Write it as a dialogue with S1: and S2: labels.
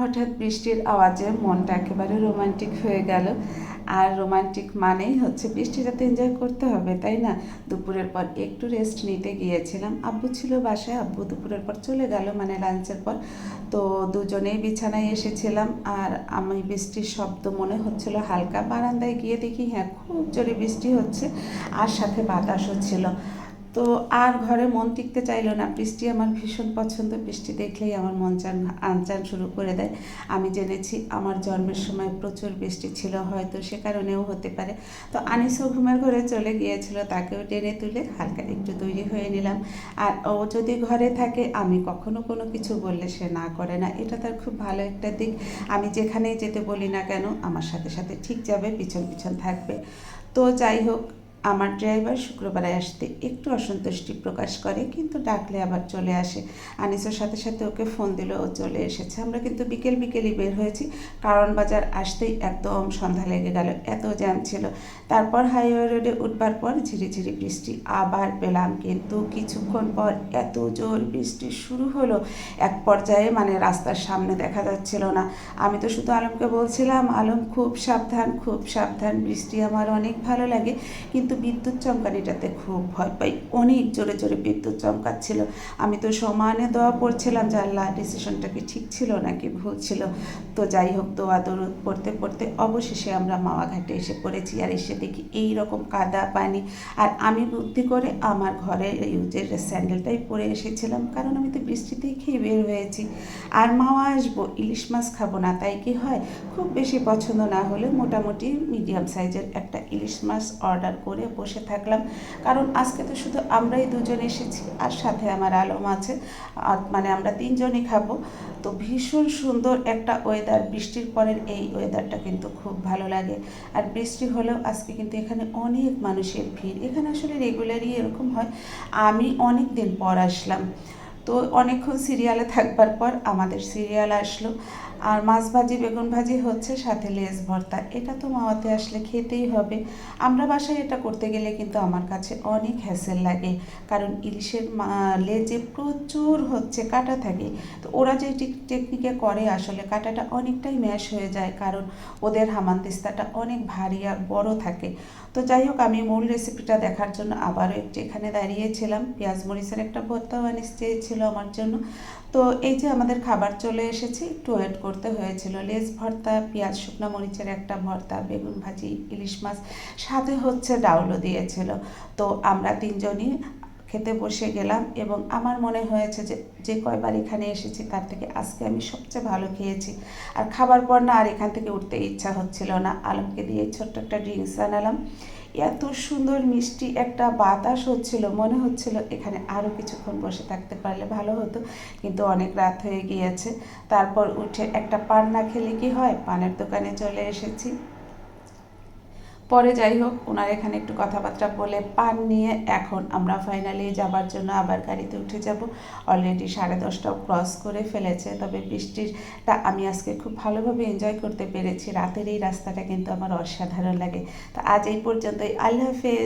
S1: হঠাৎ বৃষ্টির আওয়াজে মনটা একেবারে রোমান্টিক হয়ে গেল। আর রোমান্টিক মানেই হচ্ছে বৃষ্টিটা তো এনজয় করতে হবে, তাই না? দুপুরের পর একটু রেস্ট নিতে গিয়েছিলাম। আব্বু ছিল বাসায়, আব্বু দুপুরের পর চলে গেল মানে লাঞ্চের পর। তো দুজনেই বিছানায় এসেছিলাম আর আমি বৃষ্টির শব্দ মনে হচ্ছিল হালকা বারান্দায় গিয়ে দেখি হ্যাঁ খুব জোরে বৃষ্টি হচ্ছে। আর সাথে বাতাসও ছিল। তো আর ঘরে মন টিকতে চাইলো না। বৃষ্টি আমার ভীষণ পছন্দ। বৃষ্টি দেখলেই আমার মন চান, আনচান শুরু করে দেয়। আমি জেনেছি আমার জন্মের সময় প্রচুর বৃষ্টি ছিল, হয়তো সে কারণেও হতে পারে। তো আনিসও ঘুমের ঘরে চলে গিয়েছিল, তাকেও টেনে তুলে হালকা একটু তৈরি হয়ে নিলাম। আর ও যদি ঘরে থাকে, আমি কখনো কোনো কিছু বললে সে না করে না। এটা তার খুব ভালো একটা দিক। আমি যেখানেই যেতে বলি না কেন, আমার সাথে সাথে ঠিক যাবে, পিছন পিছন থাকবে। তো যাই হোক আমার ড্রাইভার শুক্রবারে আসতে একটু অসন্তুষ্টি প্রকাশ করে, কিন্তু ডাকলে আবার চলে আসে। আনিসের সাথে সাথে ওকে ফোন দিল, ও চলে এসেছে। আমরা কিন্তু বিকেল বিকেলই বের হয়েছি। কারণ বাজার আসতেই একদম সন্ধ্যা লেগে গেল, এত জ্যাম ছিল। তারপর হাইওয়ে রোডে উঠবার পর ঝিরিঝিরি বৃষ্টি, আবার পেলাম। কিন্তু কিছুক্ষণ পর এত জোর বৃষ্টি শুরু হলো, এক পর্যায়ে মানে রাস্তার সামনে দেখা যাচ্ছিল না। আমি তো শুধু আলমকে বলছিলাম, আলম, খুব সাবধান খুব সাবধান। বৃষ্টি আমার অনেক ভালো লাগে। কিন্তু বিদ্যুৎ চমকানিটাতে খুব ভয় পাই। অনেক জোরে জোরে বিদ্যুৎ চমকাচ্ছিল। আমি তো সমানে দোয়া পড়ছিলাম যে আল্লাহ ডিসিশনটা কি ঠিক ছিল নাকি ভুল ছিল? তো যাই হোক, দোয়া দরুদ পড়তে পড়তে অবশেষে আমরা মাওয়া ঘাটে এসে পড়েছি আর এসে দেখি এই রকম কাদা পানি। আর আমি বুদ্ধি করে আমার ঘরে ইউজের স্যান্ডেলটাই পরে এসেছিলাম, কারণ আমি তো বৃষ্টিতেই খেয়ে বের হয়েছি। আর মাওয়া আসব, ইলিশ মাছ খাব না, তাই কি হয়? খুব বেশি পছন্দ না হলে মোটামুটি মিডিয়াম সাইজের একটা ইলিশ মাছ অর্ডার করে বসে থাকলাম। কারণ আজকে তো শুধু আমরাই দুজন এসেছি, আর সাথে আমার আলম আছে। মানে আমরা তিনজনই খাব। তো ভীষণ সুন্দর একটা ওয়েদার বৃষ্টির পরের এই ওয়েদারটা কিন্তু খুব ভালো লাগে। আর বৃষ্টি হলেও আজকে কিন্তু এখানে অনেক মানুষের ভিড়। এখানে আসলে রেগুলারই এরকম হয়। আমি অনেক দিন পর আসলাম। তো অনেকক্ষণ সিরিয়ালে থাকবার পর আমাদের সিরিয়াল আসলো। আর মাছ ভাজি বেগুন ভাজি হচ্ছে সাথে লেস ভর্তা। এটা তো মাওয়াতে আসলে খেতেই হবে। আমরা বাসায় এটা করতে গেলে কিন্তু আমার কাছে অনেক হ্যাসেল লাগে। কারণ ইলিশের লেজে প্রচুর হচ্ছে কাটা থাকে। তো ওরা যে টেক- টেকনিকে করে আসলে কাটাটা অনেকটাই ম্যাশ হয়ে যায়। কারণ ওদের হামানদিস্তাটা অনেক ভারী আর বড় থাকে। তো যাই হোক, আমি মূল রেসিপিটা দেখার জন্য আবারও একটু এখানে দাঁড়িয়েছিলাম। পেঁয়াজ মরিচের একটা ভর্তাও আনিস চেয়েছিল আমার জন্য। তো এই যে আমাদের খাবার চলে এসেছে, একটু ওয়েট করতে হয়েছিল। লেস ভর্তা, পেঁয়াজ, শুকনো মরিচের একটা ভর্তা, বেগুন ভাজি, ইলিশ মাছ, সাথে হচ্ছে ডাউলও দিয়েছিল। তো আমরা তিনজনই খেতে বসে গেলাম এবং আমার মনে হয়েছে যে যে কয়বার এখানে এসেছি তার থেকে আজকে আমি সবচেয়ে ভালো খেয়েছি। আর খাবার পর না আর এখান থেকে উঠতে ইচ্ছা হচ্ছিল না। আলমকে দিয়ে ছোট্ট একটা ড্রিঙ্কস আনালাম এত সুন্দর মিষ্টি একটা বাতাস হচ্ছিল, মনে হচ্ছিল এখানে আরও কিছুক্ষণ বসে থাকতে পারলে ভালো হতো। কিন্তু অনেক রাত হয়ে গিয়েছে। তারপর উঠে একটা পান না খেলে কি হয়? পানের দোকানে চলে এসেছি। পরে যাই হোক ওনার এখানে একটু কথাবার্তা বলে পান নিয়ে এখন আমরা ফাইনালি যাবার জন্য আবার গাড়িতে উঠে যাব। অলরেডি সাড়ে দশটাও ক্রস করে ফেলেছে, তবে বৃষ্টিরটা আমি আজকে খুব ভালোভাবে এনজয় করতে পেরেছি। রাতের এই রাস্তাটা কিন্তু আমার অসাধারণ লাগে। তো আজ এই পর্যন্তই। আল্লাহ হাফেজ।